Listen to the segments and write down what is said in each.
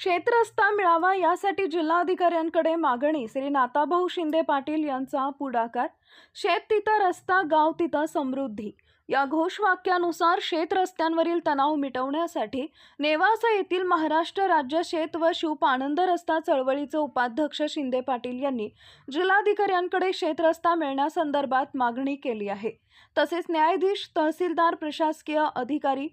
क्षेत्रस्ता मिळावा यासाठी जिल्हाधिकाऱ्यांकडे मागणी. श्री नाताभाऊ शिंदे पाटील यांचा पुढाकार. शेत तिथं रस्ता गाव तिथं समृद्धी. या घोषवाक्यानुसार शेत रस्त्यांवरील तणाव मिटवण्यासाठी नेवासा येथील महाराष्ट्र राज्य शेत व शिवपानंद रस्ता चळवळीचे उपाध्यक्ष शिंदे पाटील यांनी जिल्हाधिकाऱ्यांकडे शेत मिळण्यासंदर्भात मागणी केली आहे. तसेच न्यायाधीश तहसीलदार प्रशासकीय अधिकारी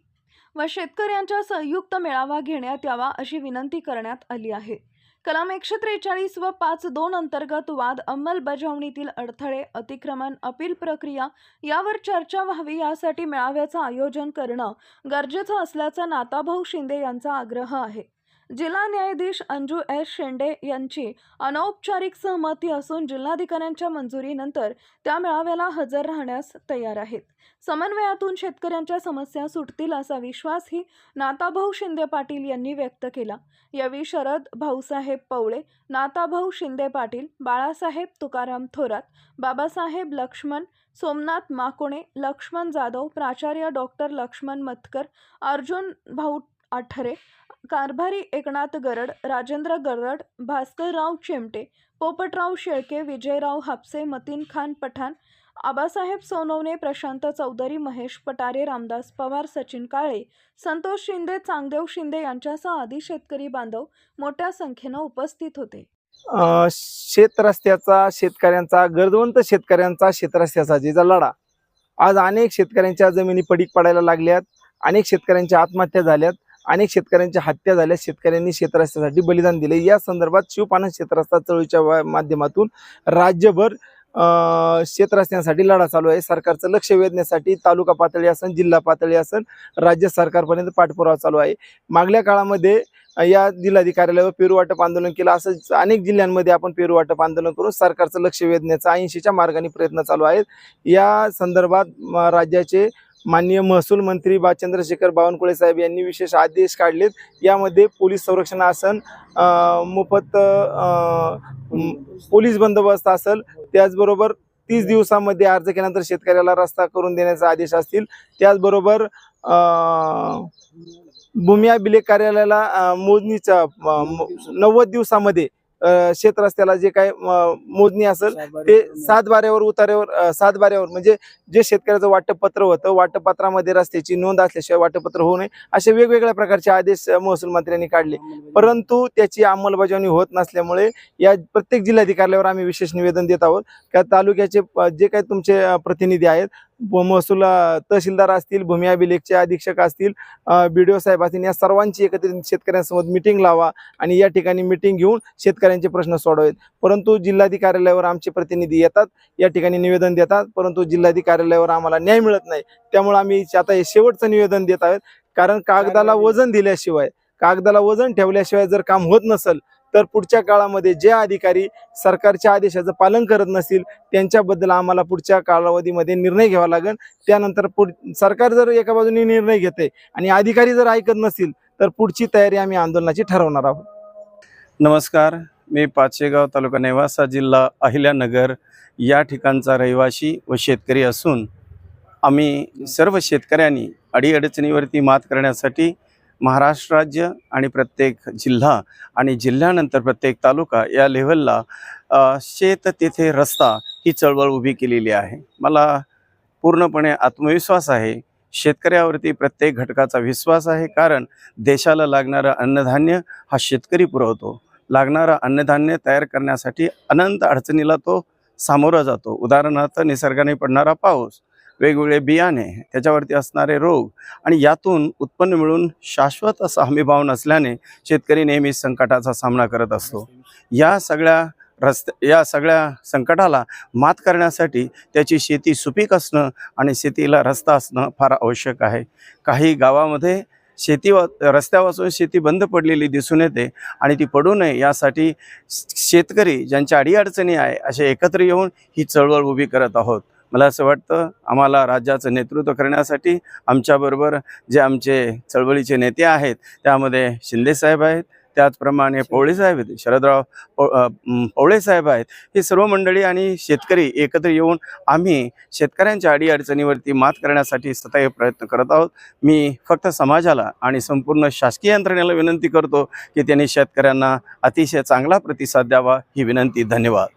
व शेतकऱ्यांचा संयुक्त मेळावा घेण्यात यावा अशी विनंती करण्यात आली आहे. कलम एकशे त्रेचाळीस व पाच दोन अंतर्गत वाद अंमलबजावणीतील अडथळे अतिक्रमण अपील प्रक्रिया यावर चर्चा व्हावी यासाठी मेळाव्याचं आयोजन करणं गरजेचं असल्याचा नाताभाऊ शिंदे यांचा आग्रह आहे. जिल्हा न्यायाधीश अंजू एस शेंडे यांची अनौपचारिक सहमती असून जिल्हाधिकाऱ्यांच्या मंजुरीनंतर त्या मेळाव्याला हजर राहण्यास तयार आहेत. समन्वयातून शेतकऱ्यांच्या समस्या सुटतील असा विश्वासही नाताभाऊ शिंदे पाटील यांनी व्यक्त केला. यावेळी शरद भाऊसाहेब पवळे नाताभाऊ शिंदे पाटील बाळासाहेब तुकाराम थोरात बाबासाहेब लक्ष्मण सोमनाथ माकोणे लक्ष्मण जाधव प्राचार्य डॉक्टर लक्ष्मण मतकर अर्जुन भाऊ आठरे कारभारी एकनाथ गरड राजेंद्र गरड भास्करराव चिमटे पोपटराव शेळके विजयराव हापसे मतीन खान पठाण आबासाहेब सोनवणे प्रशांत चौधरी महेश पटारे रामदास पवार सचिन काळे संतोष शिंदे चांगदेव शिंदे यांच्यासह आदी शेतकरी बांधव मोठ्या संख्येनं उपस्थित होते. शेतरस्त्याचा शेतकऱ्यांचा गर्दवंत शेतकऱ्यांचा शेतरस्त्याचा जिचा लढा. आज अनेक शेतकऱ्यांच्या जमिनी पडीक पडायला लागल्यात अनेक शेतकऱ्यांच्या आत्महत्या झाल्यात. अनेक शेतकऱ्यांच्या हत्या झाल्या. शेतकऱ्यांनी शेतरस्त्यासाठी बलिदान दिले. या संदर्भात शिवपानस शेतरस्ता चळवळीच्या माध्यमातून राज्यभर शेतरस्त्यांसाठी लढा चालू आहे. सरकारचं लक्ष वेधण्यासाठी तालुका पातळी असन जिल्हा पातळी असन राज्य सरकारपर्यंत पाठपुरावा चालू आहे. मागल्या काळामध्ये या जिल्हाधिकाऱ्याला पेरू वाटप आंदोलन केलं. असं अनेक जिल्ह्यांमध्ये आपण पेरू वाटप आंदोलन करून सरकारचं लक्ष वेधण्याचा ऐंशीच्या मार्गाने प्रयत्न चालू आहेत. या संदर्भात राज्याचे माननीय महसूल मंत्री बा चंद्रशेखर बावनकुळे साहेब यांनी विशेष आदेश काढलेत. यामध्ये पोलीस संरक्षण आसन मोफत पोलीस बंदोबस्त असेल त्याचबरोबर तीस दिवसामध्ये अर्ज केल्यानंतर शेतकऱ्याला रस्ता करून देण्याचा आदेश असतील. त्याचबरोबर अं, भूमी अभिलेख कार्यालयाला मोजणीच्या नव्वद दिवसामध्ये शेत रस्त्याला जे काय मोजणी असेल ते सात बाऱ्यावर उतार्यावर सात बाऱ्यावर. म्हणजे जे शेतकऱ्याचं वाटपत्र होतं वाटपत्रामध्ये रस्त्याची नोंद असल्याशिवाय वाटपत्र होऊ नये असे वेगवेगळ्या प्रकारचे आदेश महसूल मंत्र्यांनी काढले. परंतु त्याची अंमलबजावणी होत नसल्यामुळे या प्रत्येक जिल्हाधिकाऱ्यावर आम्ही विशेष निवेदन देत आहोत. का तालुक्याचे जे काही तुमचे प्रतिनिधी आहेत महसूल तहसीलदार असतील भूमी अभिलेखचे अधीक्षक असतील बी डी ओ साहेब असतील या सर्वांची एकत्रित शेतकऱ्यांसमोर मिटिंग लावा आणि या ठिकाणी मिटिंग घेऊन शेतकऱ्यांचे प्रश्न सोडवावेत परंतु जिल्हाधिकाऱ्यालयावर आमचे प्रतिनिधी येतात या ठिकाणी निवेदन देतात परंतु जिल्हाधिकाऱ्यालयावर आम्हाला न्याय मिळत नाही. त्यामुळे आम्ही आता हे शेवटचं निवेदन देत आहोत. कारण कागदाला वजन दिल्याशिवाय कागदाला वजन ठेवल्याशिवाय जर काम होत नसेल तर पुढच्या काळामध्ये जे अधिकारी सरकारच्या आदेशाचं पालन करत नसतील त्यांच्याबद्दल आम्हाला पुढच्या कालावधीमध्ये निर्णय घ्यावा लागेल. त्यानंतर पुढ सरकार जर एका बाजूने निर्णय घेते आणि अधिकारी जर ऐकत नसतील तर पुढची तयारी आम्ही आंदोलनाची ठरवणार आहोत. नमस्कार मी पाचेगाव तालुका नेवासा जिल्हा अहिल्यानगर या ठिकाणचा रहिवासी व शेतकरी असून आम्ही सर्व शेतकऱ्यांनी अडीअडचणीवरती मात करण्यासाठी महाराष्ट्र राज्य आणि प्रत्येक जिल्हा आणि जिल्ह्यानंतर प्रत्येक तालुका या लेव्हलला शेत तेथे रस्ता ही चळवळ उभी केलेली आहे. मला पूर्णपणे आत्मविश्वास आहे. शेतकऱ्यावरती प्रत्येक घटकाचा विश्वास आहे. कारण देशाला लागणारं अन्नधान्य हा शेतकरी पुरवतो. लागणारं अन्नधान्य तयार करण्यासाठी अनंत अडचणीला तो सामोरा जातो. उदाहरणार्थ निसर्गाने पडणारा पाऊस वेगवेगळे बियाणे त्याच्यावरती असणारे रोग आणि यातून उत्पन्न मिळून शाश्वत असा हमीभाव नसल्याने शेतकरी नेहमी संकटाचा सामना करत असतो. या सगळ्या रस्त्या या सगळ्या संकटाला मात करण्यासाठी त्याची शेती सुपीक असणं आणि शेतीला रस्ता असणं फार आवश्यक आहे. काही गावामध्ये शेती वा रस्त्यापासून शेती बंद पडलेली दिसून येते आणि ती पडू नये यासाठी शेतकरी ज्यांच्या अडीअडचणी आहे असे एकत्र येऊन ही चळवळ उभी करत आहोत. मला असं वाटतं आम्हाला राज्याचं नेतृत्व करण्यासाठी आमच्याबरोबर जे आमचे चळवळीचे नेते आहेत त्यामध्ये शिंदेसाहेब आहेत त्याचप्रमाणे पवळे साहेब आहेत शरदराव पव पवळे साहेब आहेत. ही सर्व मंडळी आणि शेतकरी एकत्र येऊन आम्ही शेतकऱ्यांच्या अडीअडचणीवरती मात करण्यासाठी सतत प्रयत्न करत आहोत. मी फक्त समाजाला आणि संपूर्ण शासकीय यंत्रणेला विनंती करतो की त्यांनी शेतकऱ्यांना अतिशय चांगला प्रतिसाद द्यावा ही विनंती. धन्यवाद.